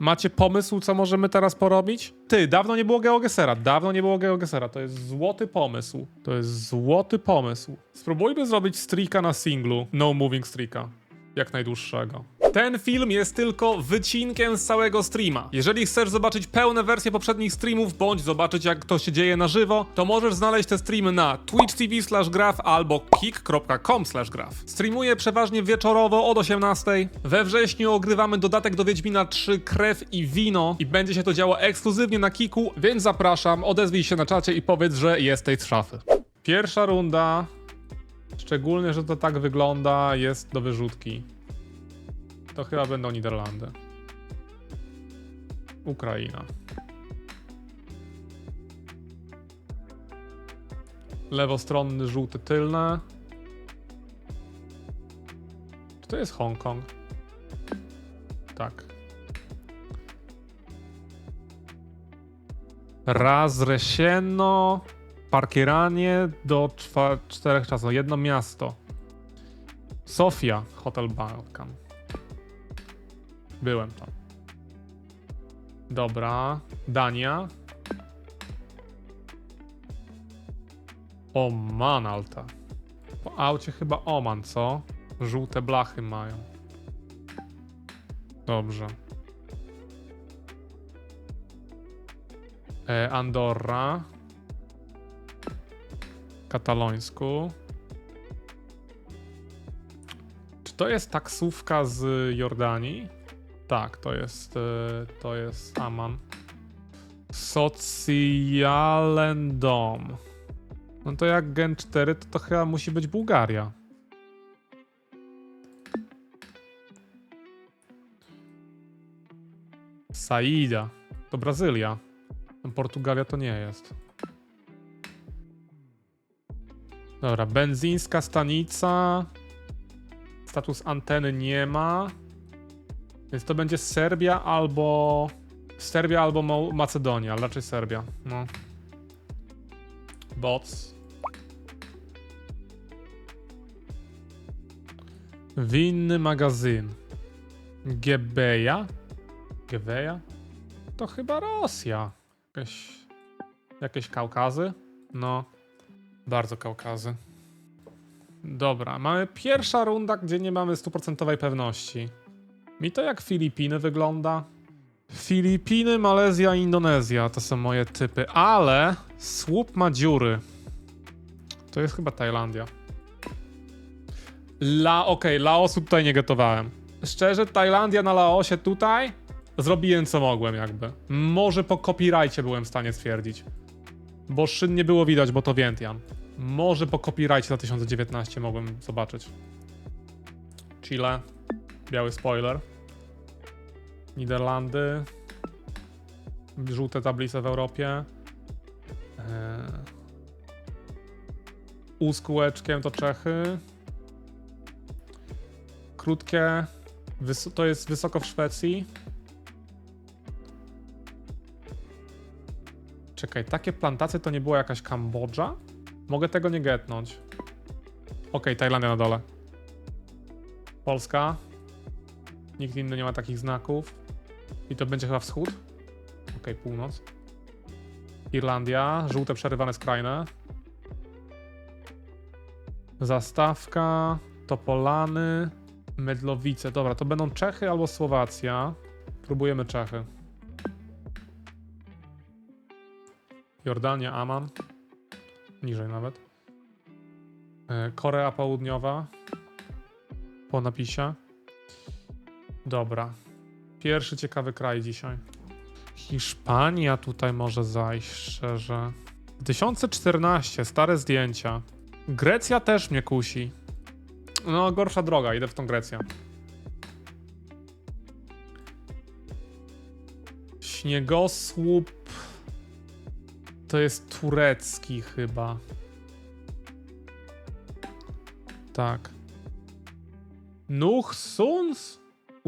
Macie pomysł, co możemy teraz porobić? Ty, dawno nie było GeoGesera, dawno nie było GeoGesera. To jest złoty pomysł. To jest złoty pomysł. Spróbujmy zrobić streaka na singlu, no moving streaka. Jak najdłuższego. Ten film jest tylko wycinkiem z całego streama. Jeżeli chcesz zobaczyć pełne wersje poprzednich streamów, bądź zobaczyć jak to się dzieje na żywo, to możesz znaleźć te streamy na twitch.tv graf albo kick.com graf. Streamuję przeważnie wieczorowo od 18. We wrześniu ogrywamy dodatek do Wiedźmina 3 Krew i Wino i będzie się to działo ekskluzywnie na Kiku, więc zapraszam, odezwij się na czacie i powiedz, że jesteś z szafy. Pierwsza runda, szczególnie, że to tak wygląda, jest do wyrzutki. To chyba będą Niderlandy. Ukraina. Lewostronny, żółty, tylne. Czy to jest Hongkong? Tak. Razresieno, parkieranie do czterech czasów. Jedno miasto. Sofia, Hotel Balkan. Byłem tam. Dobra. Dania. Oman Alta. Po aucie chyba Oman, co? Żółte blachy mają. Dobrze. E, Andorra. Katalońsku. Czy to jest taksówka z Jordanii? Tak, to jest, e, to jest Aman. Socjalen dom. No to jak Gen 4, to, to chyba musi być Bułgaria. Saida. To Brazylia. Portugalia to nie jest. Dobra, benzyńska stanica. Status anteny nie ma. Więc to będzie Serbia albo. Serbia albo Macedonia, ale raczej Serbia. No. Bots. Winny magazyn. Gebeja? Gebeja? To chyba Rosja. Jakieś. Jakieś Kaukazy? No. Bardzo Kaukazy. Dobra, mamy pierwsza runda, gdzie nie mamy stuprocentowej pewności. Mi to jak Filipiny wygląda. Filipiny, Malezja, Indonezja to są moje typy, ale słup ma dziury. To jest chyba Tajlandia. La, okej, Laosu tutaj nie gotowałem. Szczerze, Tajlandia na Laosie tutaj zrobiłem co mogłem jakby. Może po copyrightie byłem w stanie stwierdzić. Bo szyn nie było widać, bo to Vientiane. Może po copyrightie 2019 mogłem zobaczyć. Chile. Biały spoiler. Niderlandy. Żółte tablice w Europie. Eee. U kółeczkiem to Czechy. Krótkie. To jest wysoko w Szwecji. Czekaj, takie plantacje to nie była jakaś Kambodża? Mogę tego nie getnąć. Okej, Tajlandia na dole. Polska. Nikt inny nie ma takich znaków. I to będzie chyba wschód. Okej, północ. Irlandia. Żółte przerywane skrajne. Zastawka. Topolany. Medlowice. Dobra, to będą Czechy albo Słowacja. Próbujemy Czechy. Jordania, Aman. Niżej nawet. E, Korea Południowa. Po napisie. Dobra. Pierwszy ciekawy kraj dzisiaj. Hiszpania tutaj może zajść, szczerze. 2014, stare zdjęcia. Grecja też mnie kusi. No, gorsza droga, idę w tą Grecję. Śniegosłup. To jest turecki chyba. Tak. Nuh Suns?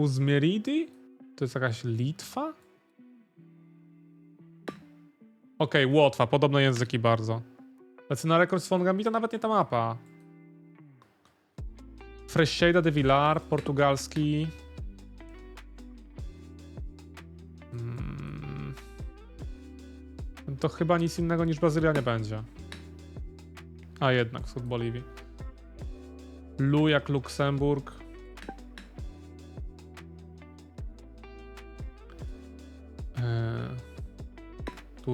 Uzmyridi? To jest jakaś Litwa? Okej, okay, Łotwa, podobne języki bardzo. Lecę na rekord z Fongami, to nawet nie ta mapa. Freixeira de Villar, portugalski. Hmm. To chyba nic innego niż Brazylia nie będzie. A jednak, wschód Boliwii. Lu jak Luksemburg.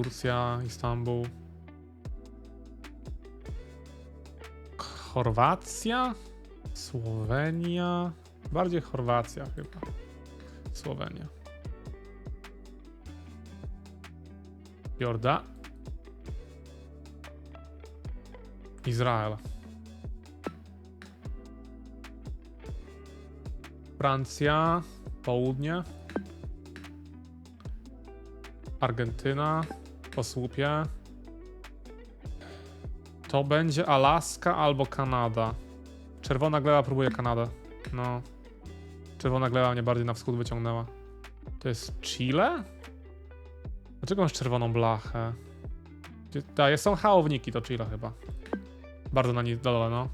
Turcja, Istanbul. Chorwacja? Słowenia? Bardziej Chorwacja chyba. Słowenia. Jorda. Izrael. Francja, południe. Argentyna, po słupie. To będzie Alaska albo Kanada. Czerwona gleba próbuje Kanadę. No. Czerwona gleba mnie bardziej na wschód wyciągnęła. To jest Chile? Dlaczego masz czerwoną blachę? Jest- są chałowniki, to Chile chyba. Bardzo na niej dole, no.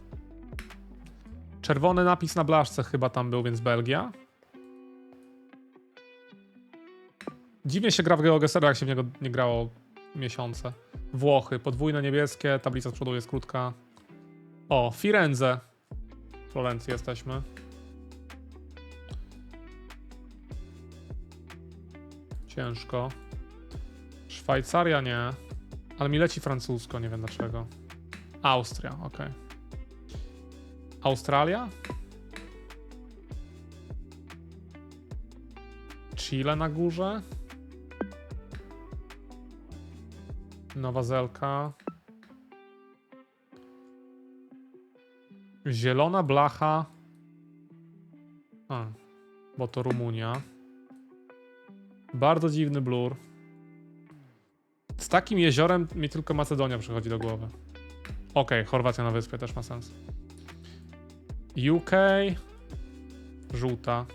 Czerwony napis na blaszce chyba tam był, więc Belgia. Dziwnie się gra w GeoGesera, jak się w niego nie grało miesiące. Włochy, podwójne niebieskie, tablica z przodu jest krótka. O, Firenze. W Florencji jesteśmy. Ciężko. Szwajcaria nie. Ale mi leci francusko, nie wiem dlaczego. Austria, ok. Australia? Chile na górze? Nowa Zelka. Zielona blacha. A, bo to Rumunia. Bardzo dziwny blur. Z takim jeziorem mi tylko Macedonia przychodzi do głowy. Okej, Chorwacja na wyspie też ma sens. UK. Żółta.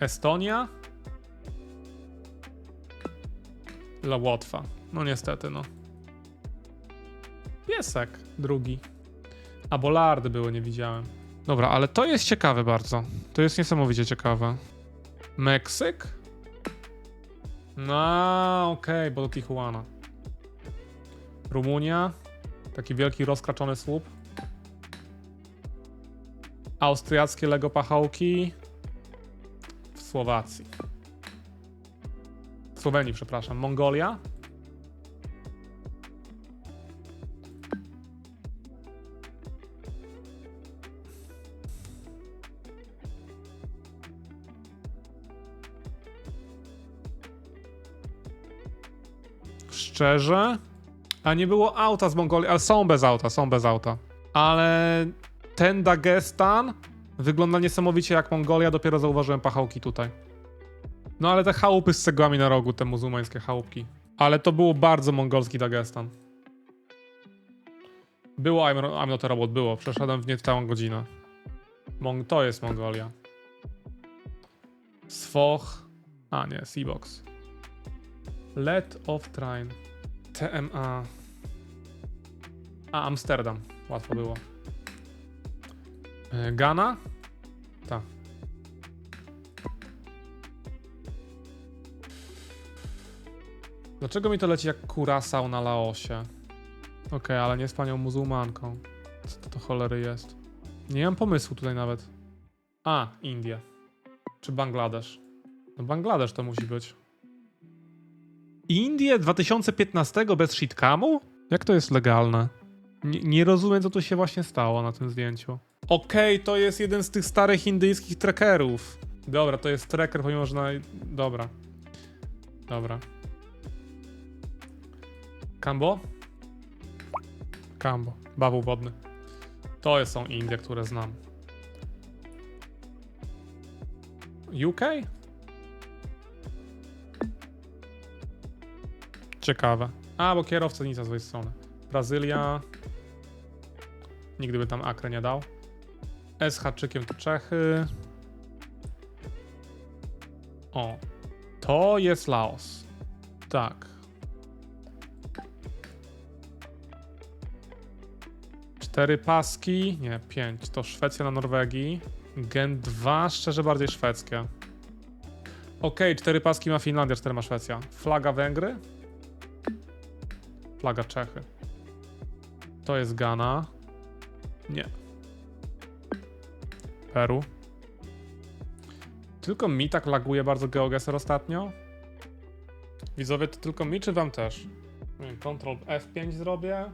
Estonia. La Łotwa. No niestety, no. Piesek drugi. A bolardy były, nie widziałem. Dobra, ale to jest ciekawe bardzo. To jest niesamowicie ciekawe. Meksyk? No, okej, bo to Tijuana. Rumunia. Taki wielki, rozkraczony słup. Austriackie Lego pachołki. W Słowacji. Słowenii, przepraszam. Mongolia. Szczerze? A nie było auta z Mongolii, ale są bez auta, są bez auta. Ale ten Dagestan wygląda niesamowicie jak Mongolia, dopiero zauważyłem pachołki tutaj. No ale te chałupy z cegłami na rogu, te muzułmańskie chałupki. Ale to było bardzo mongolski Dagestan. Było I'm, I'm not a robot, było. Przeszedłem w nie całą godzinę. Mong to jest Mongolia. Swoch. A nie, Seabox. Let of Train. TMA. A, Amsterdam. Łatwo było. E, Ghana? Dlaczego mi to leci jak kurasał na Laosie? Okej, ale nie z panią muzułmanką. Co to, to cholery jest? Nie mam pomysłu tutaj nawet. A, Indie. Czy Bangladesz? No Bangladesz to musi być. Indie 2015 bez shitcamu? Jak to jest legalne? Nie, nie rozumiem, co tu się właśnie stało na tym zdjęciu. Okej, to jest jeden z tych starych indyjskich trackerów. Dobra, to jest tracker, pomimo że na... Dobra. Dobra. Kambo? Kambo. Bawu wodny. To są Indie, które znam. UK? Ciekawe. A, bo kierowca nic z złej strony. Brazylia. Nigdy by tam Akre nie dał. S haczykiem to Czechy. O. To jest Laos. Tak. Cztery paski. Nie, pięć. To Szwecja na Norwegii. Gen 2, szczerze bardziej szwedzkie. Okej, cztery paski ma Finlandia, cztery ma Szwecja. Flaga Węgry? Flaga Czechy. To jest Ghana. Nie. Peru. Tylko mi tak laguje bardzo GeoGuessr ostatnio. Widzowie, to tylko mi, czy wam też? Ctrl F5 zrobię.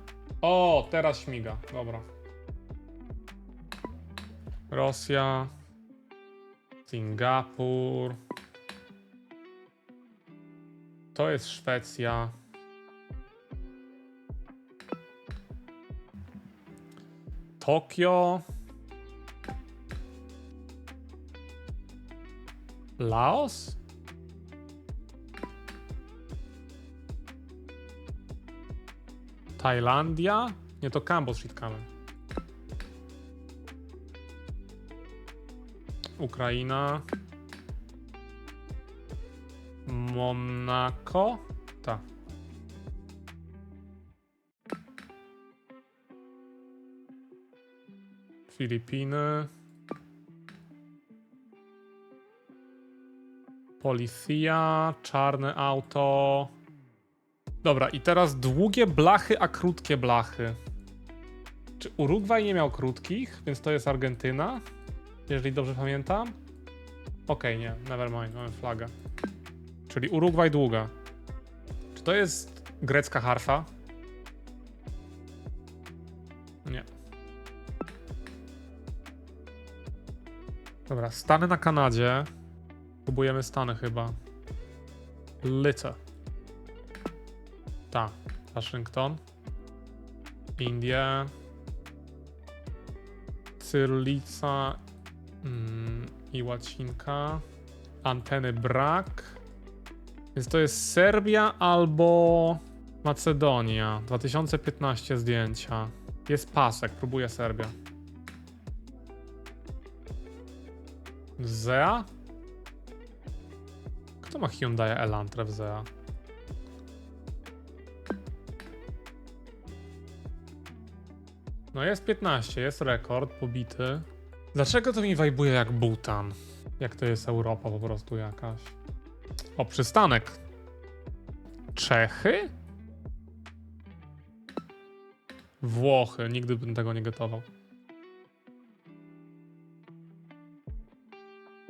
O, teraz śmiga. Dobra. Rosja. Singapur. To jest Szwecja. Tokio. Laos? Tajlandia? Nie, to Kambodż Shitkamy. Ukraina. Monako? Tak. Filipiny. Policja, czarne auto. Dobra, i teraz długie blachy, a krótkie blachy. Czy Urugwaj nie miał krótkich, więc to jest Argentyna? Jeżeli dobrze pamiętam. Okej, nie, never mind, mamy flagę. Czyli Urugwaj długa. Czy to jest grecka harfa? Nie. Dobra, Stany na Kanadzie. Próbujemy Stany chyba. Lyce. Ta, Waszyngton. Indie. Cyrylica mm, i łacinka. Anteny brak. Więc to jest Serbia albo Macedonia. 2015 zdjęcia. Jest pasek, próbuję Serbię. Zea? Kto ma Hyundai Elantra w Zea? No jest 15, jest rekord pobity. Dlaczego to mi wajbuje jak Butan? Jak to jest Europa po prostu jakaś. O, przystanek. Czechy? Włochy. Nigdy bym tego nie gotował.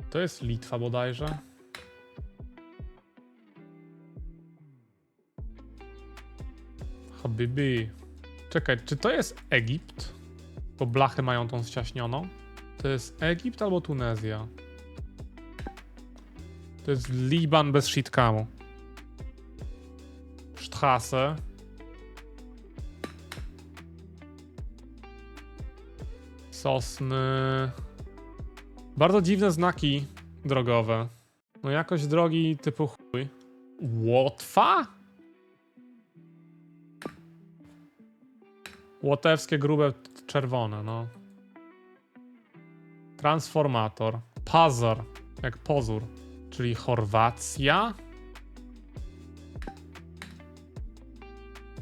To jest Litwa bodajże. Habibi. Czekaj, czy to jest Egipt? Bo blachy mają tą ściaśnioną. To jest Egipt albo Tunezja? To jest Liban bez shitkamu. Sztrasę. Sosny. Bardzo dziwne znaki drogowe. No jakoś drogi typu chuj. Łotwa? Łotewskie grube czerwone, no. Transformator. Pazar, jak pozór. Czyli Chorwacja.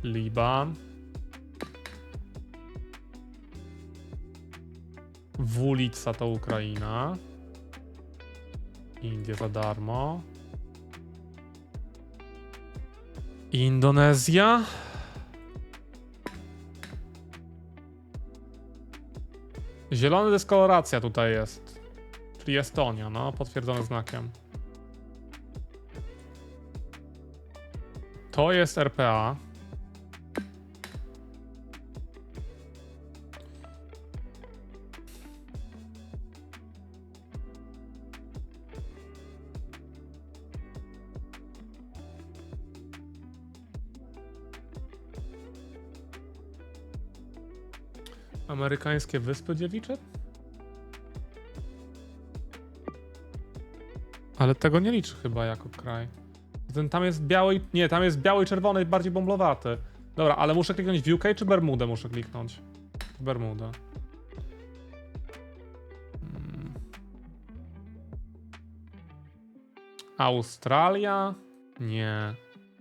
Liban. Wulica to Ukraina. Indie za darmo. Indonezja. Zielony deskoloracja tutaj jest. Czyli Estonia, no, potwierdzony znakiem. To jest RPA. Amerykańskie Wyspy Dziewicze? Ale tego nie liczy chyba jako kraj. Ten tam jest biały. Nie, tam jest biały i czerwony, bardziej bomblowaty. Dobra, ale muszę kliknąć w UK czy Bermudę muszę kliknąć? W Bermudę. Hmm. Australia? Nie.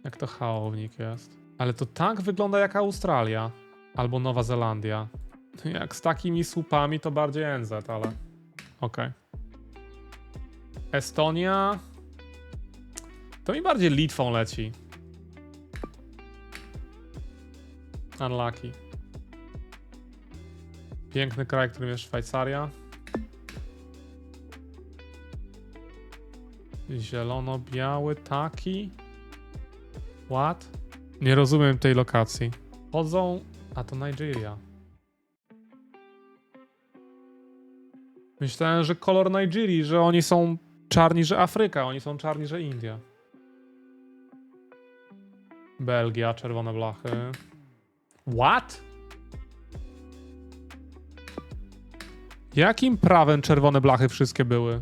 Jak to chałownik jest. Ale to tak wygląda jak Australia. Albo Nowa Zelandia. Jak z takimi słupami to bardziej NZ, ale okej. Estonia. To mi bardziej Litwą leci. Unlucky. Piękny kraj, którym jest Szwajcaria. Zielono-biały taki. What? Nie rozumiem tej lokacji. Chodzą... A to Nigeria. Myślałem, że kolor Nigerii, że oni są czarni, że Afryka, oni są czarni, że India. Belgia, czerwone blachy. What? Jakim prawem czerwone blachy wszystkie były?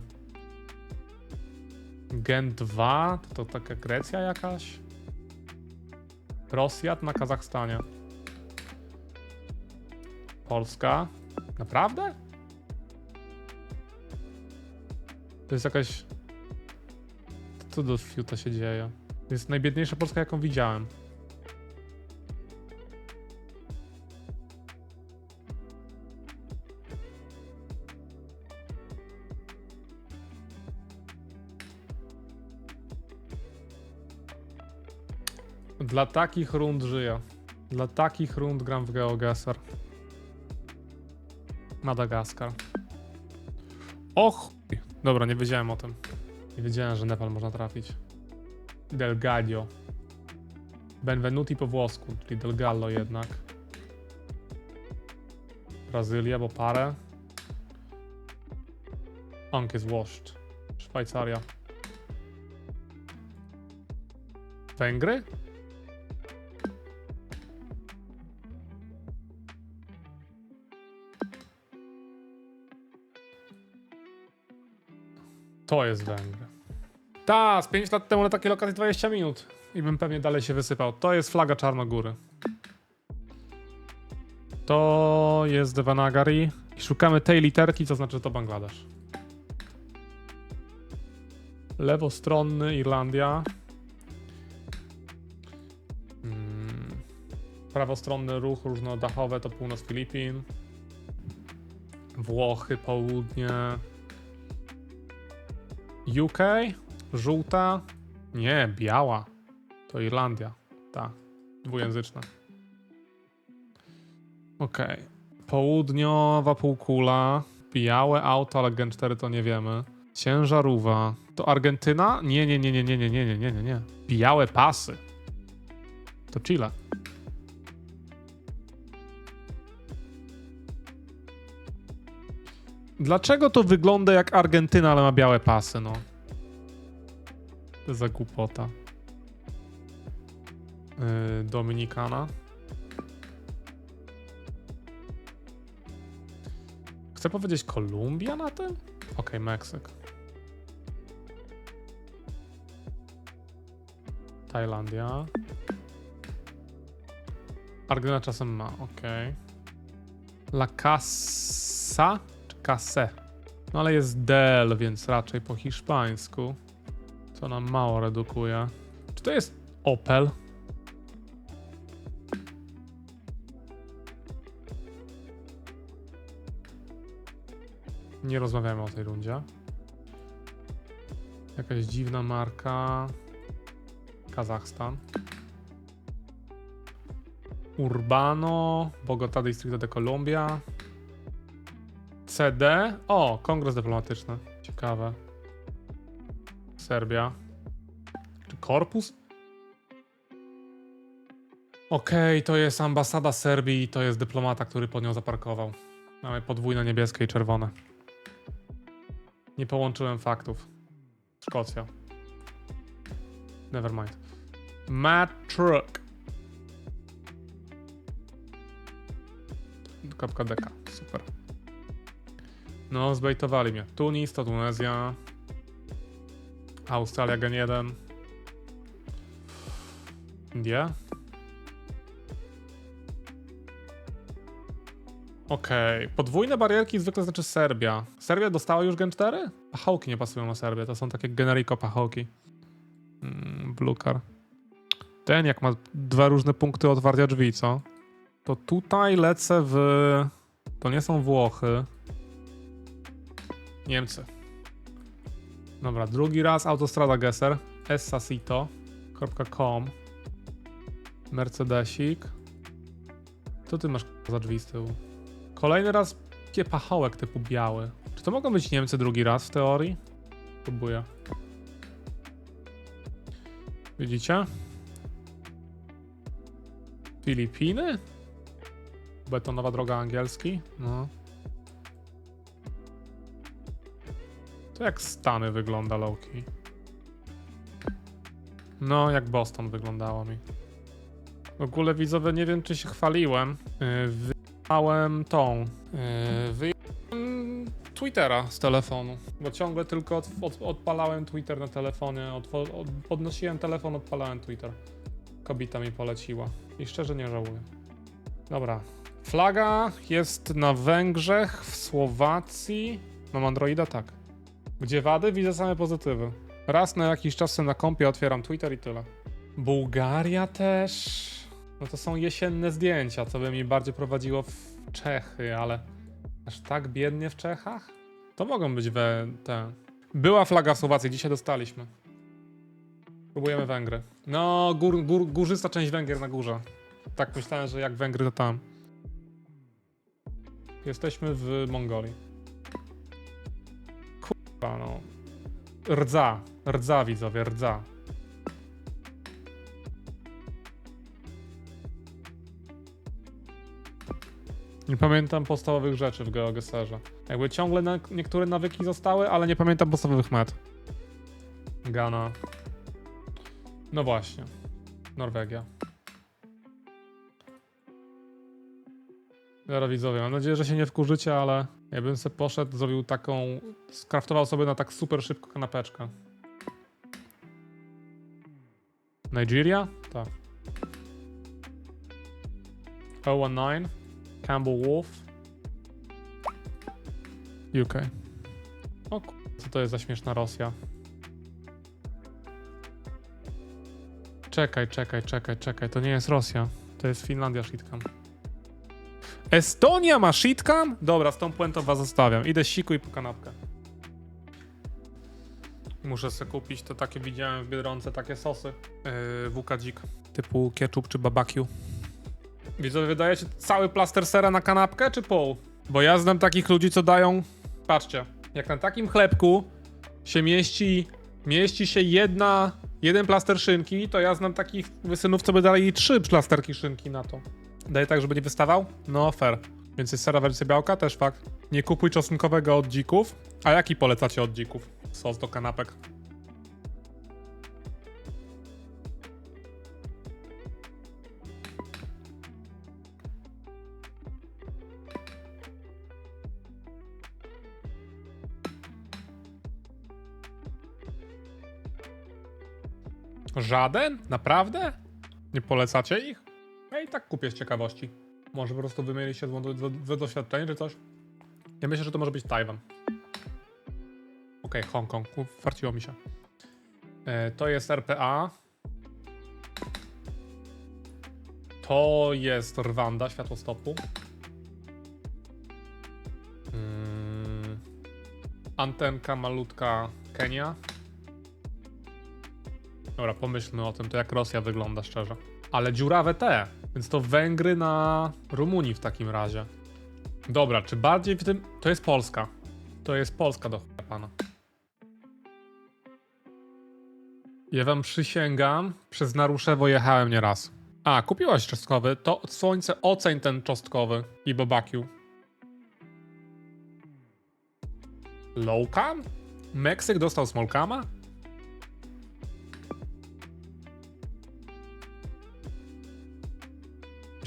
Gen 2? To, taka Grecja jakaś? Rosjat na Kazachstanie. Polska? Naprawdę? To jest jakaś... Co do fiuta się dzieje? To jest najbiedniejsza Polska, jaką widziałem. Dla takich rund żyję. Dla takich rund gram w GeoGuessr. Madagaskar. Och! Dobra, nie wiedziałem o tym. Nie wiedziałem, że Nepal można trafić. Delgadio. Benvenuti po włosku, czyli Delgallo jednak. Brazylia, bo parę. Ank jest Włoszcz. Szwajcaria. Węgry? To jest Węgry. Ta, z 5 lat temu na takiej lokacji 20 minut. I bym pewnie dalej się wysypał. To jest flaga Czarnogóry. To jest Devanagari. I szukamy tej literki, co znaczy to Bangladesz. Lewostronny Irlandia. Mm. Prawostronny ruch różnodachowe to północ Filipin. Włochy, południe. UK? Żółta? Nie, biała. To Irlandia. Tak. Dwujęzyczna. Okej. Południowa półkula. Białe auto, ale Gen 4 to nie wiemy. Ciężarówka. To Argentyna? Nie, nie, nie, nie, nie, nie, nie, nie, nie, nie. Białe pasy. To Chile. Dlaczego to wygląda jak Argentyna, ale ma białe pasy, no? To za głupota. Yy, Dominikana. Chcę powiedzieć Kolumbia na tym? Okej, Meksyk. Tajlandia. Argentyna czasem ma, okej. La Casa Case? No ale jest del, więc raczej po hiszpańsku. Co nam mało redukuje. Czy to jest Opel? Nie rozmawiamy o tej rundzie. Jakaś dziwna marka. Kazachstan. Urbano, Bogota Distrito de Colombia. CD. O, kongres dyplomatyczny. Ciekawe. Serbia. Czy korpus? Okej, to jest ambasada Serbii, to jest dyplomata, który pod nią zaparkował. Mamy podwójne niebieskie i czerwone. Nie połączyłem faktów. Szkocja. Never mind. Matt Truck. Kapka deka. Super. No, zbejtowali mnie. Tunis to Tunezja. Australia Gen 1. India. Okej. Podwójne barierki zwykle znaczy Serbia. Serbia dostała już Gen 4? Pachołki nie pasują na Serbię. To są takie generiko pachołki. Mm, Blue car. Ten jak ma dwa różne punkty otwarcia drzwi, co? To tutaj lecę w... To nie są Włochy. Niemcy. Dobra, drugi raz autostrada Gesser. essasito.com Mercedesik. Co ty masz za drzwi z tyłu? Kolejny raz pachołek typu biały. Czy to mogą być Niemcy drugi raz w teorii? Próbuję. Widzicie? Filipiny? Betonowa droga angielski? No. To jak Stany wygląda Loki. No, jak Boston wyglądało mi. W ogóle widzowie, nie wiem czy się chwaliłem. Yy, Wyjechałem tą. Yy, wyjechałem Twittera z telefonu. Bo ciągle tylko od, od, odpalałem Twitter na telefonie. Od, od, podnosiłem telefon, odpalałem Twitter. Kobita mi poleciła. I szczerze nie żałuję. Dobra. Flaga jest na Węgrzech, w Słowacji. Mam Androida? Tak. Gdzie wady? Widzę same pozytywy. Raz na jakiś czas na kompie otwieram Twitter i tyle. Bułgaria też. No to są jesienne zdjęcia, co by mi bardziej prowadziło w Czechy, ale aż tak biednie w Czechach? To mogą być we te. Była flaga w Słowacji, dzisiaj dostaliśmy. Próbujemy Węgry. No, gór, gór, górzysta część Węgier na górze. Tak myślałem, że jak Węgry to tam. Jesteśmy w Mongolii. No. Rdza. Rdza, widzowie, rdza. Nie pamiętam podstawowych rzeczy w GeoGeserze. Jakby ciągle na, niektóre nawyki zostały, ale nie pamiętam podstawowych met. Ghana. No właśnie. Norwegia. Widzowie, mam nadzieję, że się nie wkurzycie, ale ja bym sobie poszedł, zrobił taką, skraftował sobie na tak super szybko kanapeczkę. Nigeria? Tak. 019 Campbell Wolf UK. O co to jest za śmieszna Rosja? Czekaj, czekaj, czekaj, czekaj, to nie jest Rosja. To jest Finlandia shitcam. Estonia ma shitcam? Dobra, z tą puentą was zostawiam. Idę siku i po kanapkę. Muszę sobie kupić, to takie widziałem w Biedronce, takie sosy. Yy, WK Dzik. Typu ketchup czy barbecue. Widzowie, wydajecie cały plaster sera na kanapkę, czy pół? Bo ja znam takich ludzi, co dają... Patrzcie, jak na takim chlebku się mieści, mieści się jedna, jeden plaster szynki, to ja znam takich synów, co by dali trzy plasterki szynki na to. Daję tak, żeby nie wystawał? No, fair. Więc jest sera wersja białka, też fakt. Nie kupuj czosnkowego od dzików. A jaki polecacie od dzików? Sos do kanapek. Żaden? Naprawdę? Nie polecacie ich? Tak kupię z ciekawości. Może po prostu wymieli się złe doświadczenie czy coś? Ja myślę, że to może być Tajwan. Okej, Hongkong. Farciło mi się. E, to jest RPA. To jest Rwanda, światłostopu. Mm. Antenka malutka Kenia. Dobra, pomyślmy o tym, to jak Rosja wygląda szczerze. Ale dziurawe te, więc to Węgry na Rumunii w takim razie. Dobra, czy bardziej w tym... To jest Polska. To jest Polska do chuja pana. Ja wam przysięgam, przez Naruszewo jechałem nieraz. A, kupiłaś czosnkowy, to słońce oceń ten czosnkowy i barbecue. Lowcam? Meksyk dostał smolkama?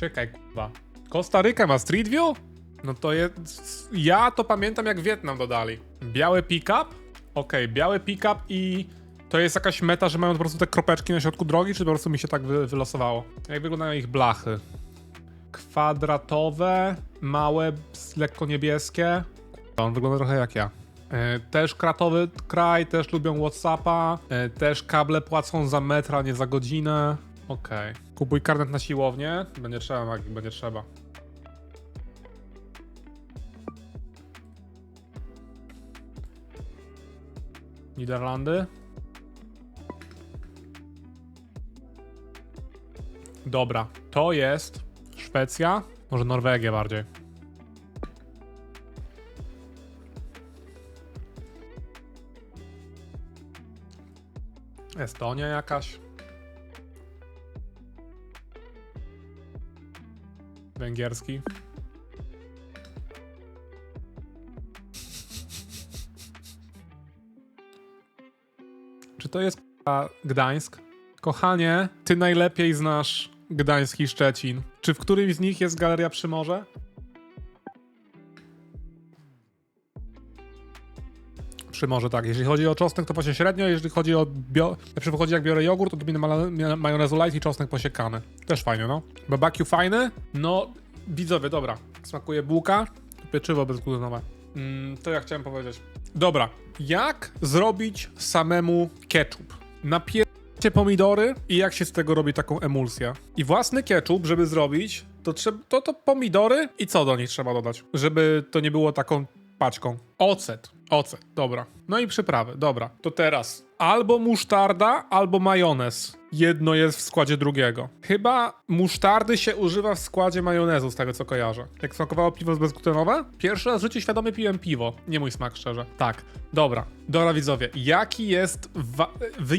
Czekaj, kurwa. Kostaryka ma Street View? No to jest... Ja to pamiętam jak Wietnam dodali. Biały pick-up? Okej, biały pick-up i... To jest jakaś meta, że mają po prostu te kropeczki na środku drogi, czy po prostu mi się tak wy wylosowało? Jak wyglądają ich blachy? Kwadratowe, małe, lekko niebieskie. On wygląda trochę jak ja. E, też kratowy kraj, też lubią Whatsappa, e, też kable płacą za metr, a nie za godzinę. Okej. Kupuj karnet na siłownię. Będzie trzeba, będzie trzeba. Niderlandy. Dobra, to jest Szwecja, może Norwegia bardziej. Estonia jakaś. Węgierski. Czy to jest Gdańsk? Kochanie, ty najlepiej znasz Gdańsk i Szczecin. Czy w którymś z nich jest Galeria Przymorze? Przymorze, tak. Jeśli chodzi o czosnek, to właśnie średnio. Jeżeli chodzi o... Bio... Na przykład chodzi jak biorę jogurt, to ma- majonezu light i czosnek posiekany. Też fajnie, no. Barbecue fajny? No, widzowie, dobra. Smakuje bułka, pieczywo bezglutenowe. Mm, to ja chciałem powiedzieć. Dobra, jak zrobić samemu ketchup? Napiercie pomidory i jak się z tego robi taką emulsję. I własny ketchup, żeby zrobić, to, to, to pomidory i co do nich trzeba dodać, żeby to nie było taką paczką. Ocet, ocet, dobra. No i przyprawy, dobra. To teraz albo musztarda, albo majonez. Jedno jest w składzie drugiego. Chyba musztardy się używa w składzie majonezu, z tego co kojarzę. Jak smakowało piwo bezglutenowe? Pierwszy raz w życiu świadomie piłem piwo. Nie mój smak, szczerze. Tak, dobra. Dobra, widzowie. Jaki jest wa- wy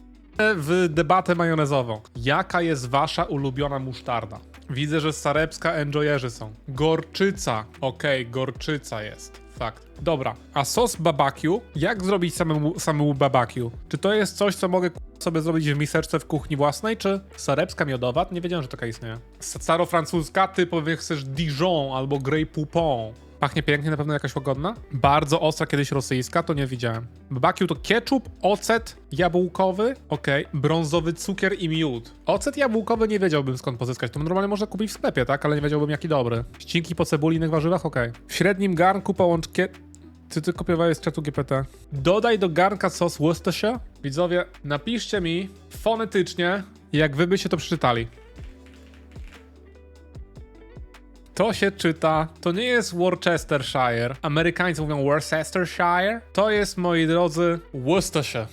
w debatę majonezową. Jaka jest wasza ulubiona musztarda? Widzę, że Sarepska enjoyerzy są. Gorczyca. Okej, gorczyca jest. Fakt. Dobra, a sos babakju? Jak zrobić samemu, samemu babakju? Czy to jest coś, co mogę sobie zrobić w miseczce w kuchni własnej, czy sarepska miodowa? Nie wiedziałem, że taka istnieje. Staro-francuska, ty powiesz chcesz Dijon albo Grey Poupon. Pachnie pięknie, na pewno jakaś łagodna. Bardzo ostra, kiedyś rosyjska, to nie widziałem. Barbecue to ketchup, ocet jabłkowy, okej, brązowy cukier i miód. Ocet jabłkowy nie wiedziałbym skąd pozyskać. To normalnie można kupić w sklepie, tak? Ale nie wiedziałbym jaki dobry. Ścinki po cebuli, innych warzywach, okej. W średnim garnku połącz kie... Ty kopiowałeś z czatu GPT. Dodaj do garnka sos Worcestershire. Widzowie, napiszcie mi fonetycznie, jak wy byście to przeczytali. To się czyta, to nie jest Worcestershire. Amerykańcy mówią Worcestershire. To jest, moi drodzy, Worcestershire.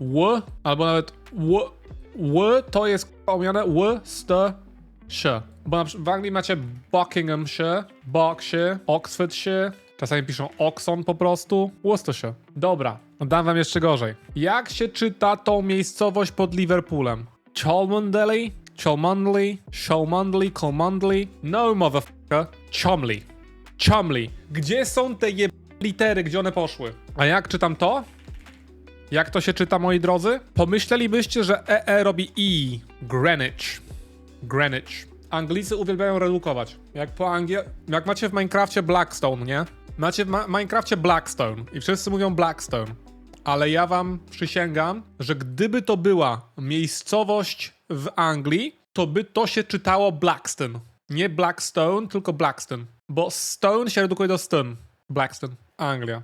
W, albo nawet W, W to jest omiane Worcestershire. Bo w Anglii macie Buckinghamshire, Berkshire, Oxfordshire. Czasami piszą Oxon po prostu. Worcestershire. Dobra, dam wam jeszcze gorzej. Jak się czyta tą miejscowość pod Liverpoolem? Cholmondeley? Cholmondeley? Cholmondeley? Cholmondeley? No, motherfucker. Chomley. Chomley. Gdzie są te je... litery? Gdzie one poszły? A jak czytam to? Jak to się czyta, moi drodzy? Pomyślelibyście, że EE robi I. Greenwich. Greenwich. Anglicy uwielbiają redukować. Jak po angie... Jak macie w Minecrafcie Blackstone, nie? Macie w Ma Minecrafcie Blackstone i wszyscy mówią Blackstone. Ale ja wam przysięgam, że gdyby to była miejscowość w Anglii, to by to się czytało Blackstone. Nie Blackstone, tylko Blackstone. Bo stone się redukuje do stone. Blackstone. Anglia.